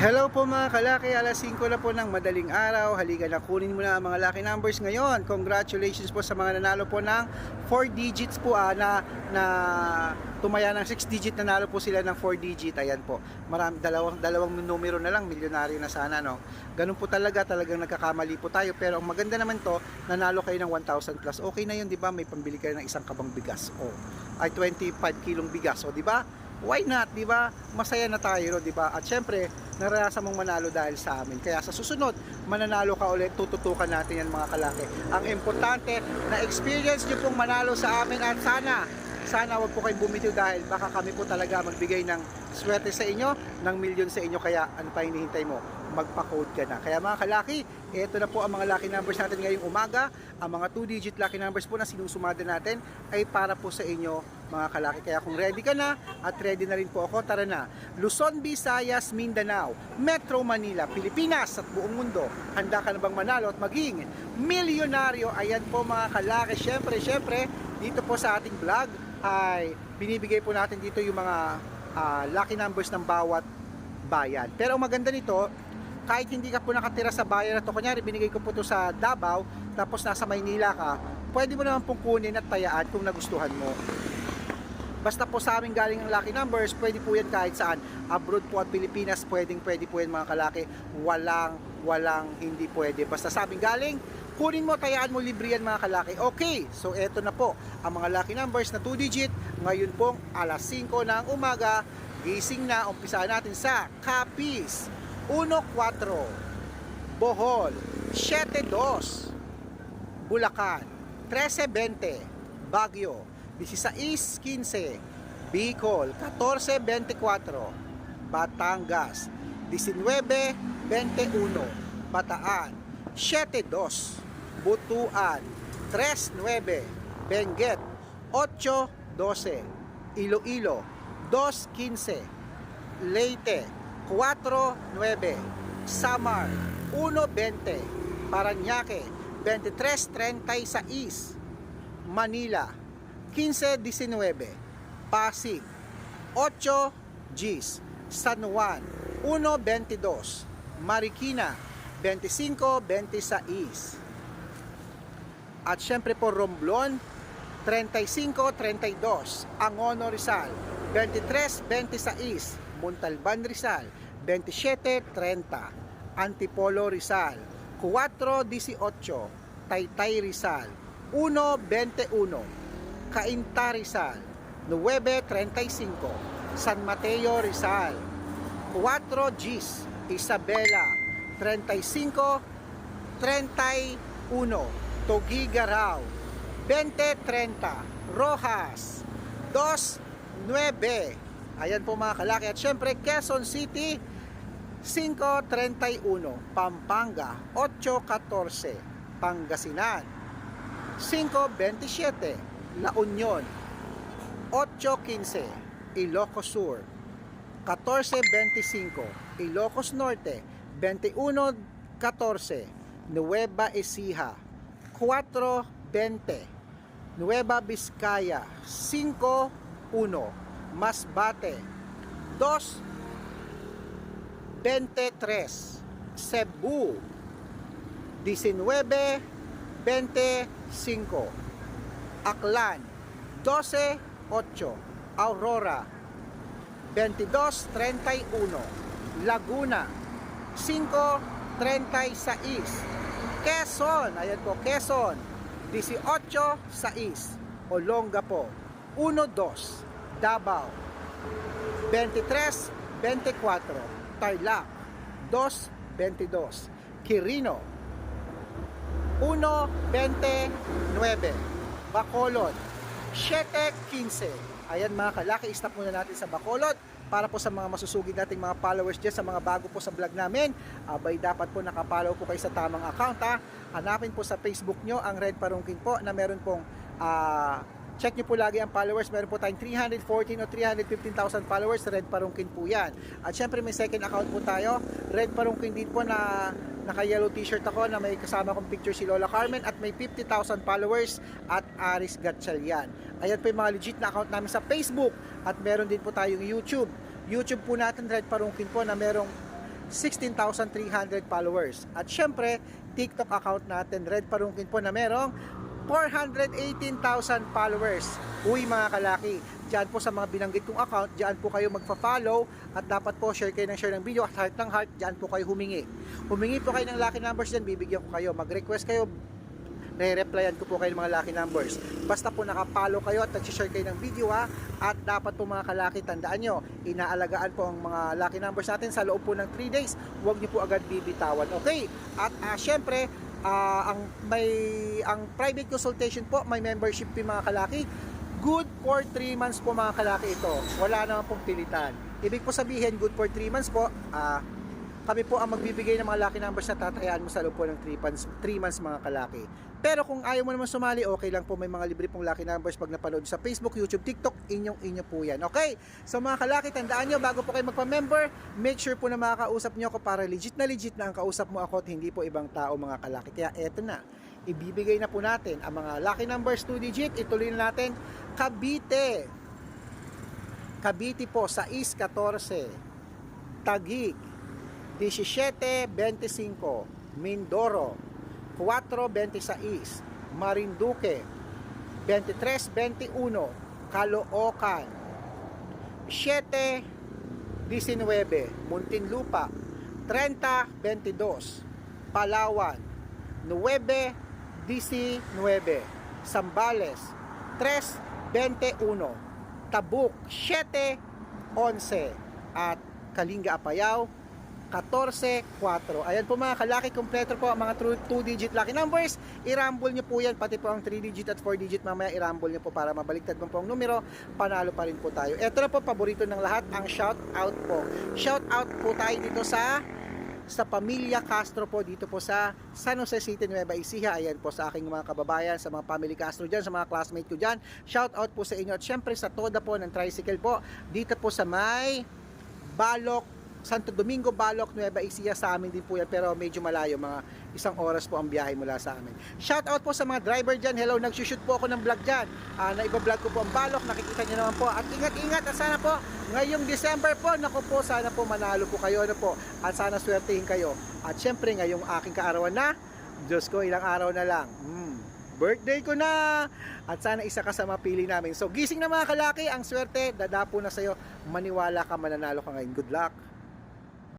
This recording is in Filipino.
Hello po mga kalaki, alas 5 na po ng madaling araw. Halika na kunin mo na ang mga lucky numbers ngayon. Congratulations po sa mga nanalo po ng 4 digits po ah, na, na tumaya ng 6 digit nanalo po sila ng 4 digit. Ayan po. Marami, dalawang, dalawang numero na lang, milyonaryo na sana. No? Ganun po talaga, talagang nagkakamali po tayo. Pero ang maganda naman to, nanalo kayo ng 1,000 plus. Okay na yun, di ba? May pambili kayo ng isang kabang bigas. O, ay 25 kilong bigas. O, di ba? Why not, di ba? Masaya na tayo, di ba? At syempre, naranasan mong manalo dahil sa amin. Kaya sa susunod, mananalo ka ulit, tututukan natin yan mga kalaki. Ang importante, na experience nyo pong manalo sa amin at sana, sana wag po kayong bumitiw dahil baka kami po talaga magbigay ng swerte sa inyo, ng milyon sa inyo. Kaya ano pa hinihintay mo? Magpa-code ka na. Kaya mga kalaki, ito na po ang mga lucky numbers natin ngayong umaga. Ang mga 2-digit lucky numbers po na sinusumada natin ay para po sa inyo mga kalaki. Kaya kung ready ka na at ready na rin po ako, tara na. Luzon, Visayas, Mindanao, Metro Manila, Pilipinas at buong mundo. Handa ka na bang manalo at maging milyonaryo? Ayan po mga kalaki. Syempre, syempre, dito po sa ating vlog ay binibigay po natin dito yung mga ah, lucky numbers ng bawat bayan. Pero ang maganda nito, kahit hindi ka po nakatira sa bayan na to, kunyari binigay ko po to sa Davao, tapos nasa Maynila ka, pwede mo naman pong kunin at tayaan kung nagustuhan mo. Basta po sa amin galing ang lucky numbers, pwede po yan kahit saan. Abroad po at Pilipinas, pwedeng pwede po yan mga kalaki. Walang, walang hindi pwede. Basta sa amin galing, kunin mo, tayaan mo, libre yan mga kalaki. Okay, so eto na po ang mga lucky numbers na 2 digit. Ngayon pong alas 5 ng umaga, gising na, umpisa natin sa Capiz, 1-4, Bohol, 7-2, Bulacan, 13-20, Baguio, 16-15, Bicol, 14-24, Batangas, 19-21, Bataan, 7-2, Butuan, 3-9, Benguet, 8-12, Iloilo, 2-15, Leyte, 4-9, Samar, 1-20, Paranaque, 23-36, Manila, 15-19, Pasig, 8 Gs, San Juan, 1-22, Marikina, 25-26. At syempre po Romblon, 35-32, Angono Rizal, 23-26, Montalban Rizal, 27-30, Antipolo Rizal, 4-18, Taytay Rizal, 1-21, Cainta Rizal, 9.35, San Mateo Rizal, 4 Gs, Isabela, 35, 31, Togigaraw, 20.30, Rojas, 2.9, ayan po mga kalaki. At syempre, Quezon City, 5.31, Pampanga, 8.14, Pangasinan, 5.27, La Union, 8.15, Ilocos Sur, 14.25, Ilocos Norte, 21.14, Nueva Ecija, 4.20, Nueva Vizcaya, 5.1, Masbate, 2.23, Cebu, 19.25, Aklan, 12.8, Aurora, 22.31, Laguna, 5.36, Quezon, ayan po, Quezon, 18.6, Olongapo, 1.2, Davao, 23.24, Tarlac, 2.22, Quirino, 1.29, Bacolod, 7.15. Ayan mga kalaki, stop muna natin sa Bacolod para po sa mga masusugid nating mga followers dyan, sa mga bago po sa vlog namin, abay dapat po nakapollow po kayo sa tamang account ha. Hanapin po sa Facebook nyo ang Red Parungkin po na meron pong ah, check nyo po lagi ang followers. Meron po tayong 314 o 315,000 followers. Red Parungkin po yan. At syempre may second account po tayo. Red Parungkin din po na naka yellow t-shirt ako na may kasama kong picture si Lola Carmen at may 50,000 followers at Aris Gatchalian. Ayan po yung mga legit na account namin sa Facebook at meron din po tayong YouTube. YouTube po natin Red Parungkin po na merong 16,300 followers. At syempre, TikTok account natin, Red Parungkin po na merong 418,000 followers. Uy mga kalaki, dyan po sa mga binanggit kong account, dyan po kayo magpa-follow at dapat po share kayo ng share ng video at heart ng heart, dyan po kayo humingi. Humingi po kayo ng lucky numbers dyan, bibigyan ko kayo. Mag-request kayo, re-replyan ko po kayo ng mga lucky numbers. Basta po nakapalo kayo at nag-share kayo ng video ha. At dapat po mga kalaki, tandaan nyo, inaalagaan po ang mga lucky numbers natin sa loob po ng 3 days. Huwag nyo po agad bibitawan. Okay? At ah, syempre, ah, ang may ang private consultation po, may membership yung mga kalaki. Good for 3 months po mga kalaki ito. Wala naman pong pilitan. Ibig po sabihin, good for 3 months po, ah, kami po ang magbibigay ng mga lucky numbers na tatayaan mo sa loob po ng 3 months, 3 months mga kalaki. Pero kung ayaw mo naman sumali, okay lang po may mga libre pong lucky numbers pag napanood sa Facebook, YouTube, TikTok, inyong inyo po yan. Okay? So mga kalaki, tandaan nyo, bago po kayo magpa-member, make sure po na makakausap nyo ako para legit na legit na ang kausap mo ako at hindi po ibang tao mga kalaki. Kaya eto na, ibibigay na po natin ang mga lucky numbers 2 digit, ituloy na natin, Cavite. Cavite po sa East 14, Tagig 17.25 Mindoro. 4.26 Marinduque. 23.21 Caloocan. 7.19 Muntinlupa. 30.22 Palawan. 9.19 Sambales 3.21 Tabuk. 7.11 at Kalinga Apayao 14-4. Ayan po mga kalaki, kompleto po ang mga 2-digit lucky numbers. I-rumble nyo po yan, pati po ang 3-digit at 4-digit mamaya i-rumble nyo po para mabaliktad mo po ang numero, panalo pa rin po tayo. Ito na po, paborito ng lahat, ang shout out po. Shout out po tayo dito sa sa pamilya Castro po dito po sa San Jose City, Nueva Ecija. Ayan po sa aking mga kababayan, sa mga family Castro dyan, sa mga classmate ko dyan. Shout out po sa inyo at syempre sa Toda po ng tricycle po. Dito po sa may Balok Santo Domingo, Balok, Nueva Ecija sa amin din po yan pero medyo malayo, mga isang oras po ang biyahe mula sa amin. Shout out po sa mga driver dyan. Hello, nagsushoot po ako ng vlog dyan. Uh, na iba-vlog ko po ang Balok, nakikita nyo naman po. At ingat-ingat at sana po ngayong December po, naku po, sana po manalo po kayo ano po. At sana swertihin kayo. At syempre ngayong aking kaarawan na, Diyos ko, ilang araw na lang. Hmm, birthday ko na at sana isa ka sa mapili namin so gising na mga kalaki ang swerte dadapo na sa'yo maniwala ka mananalo ka ngayon good luck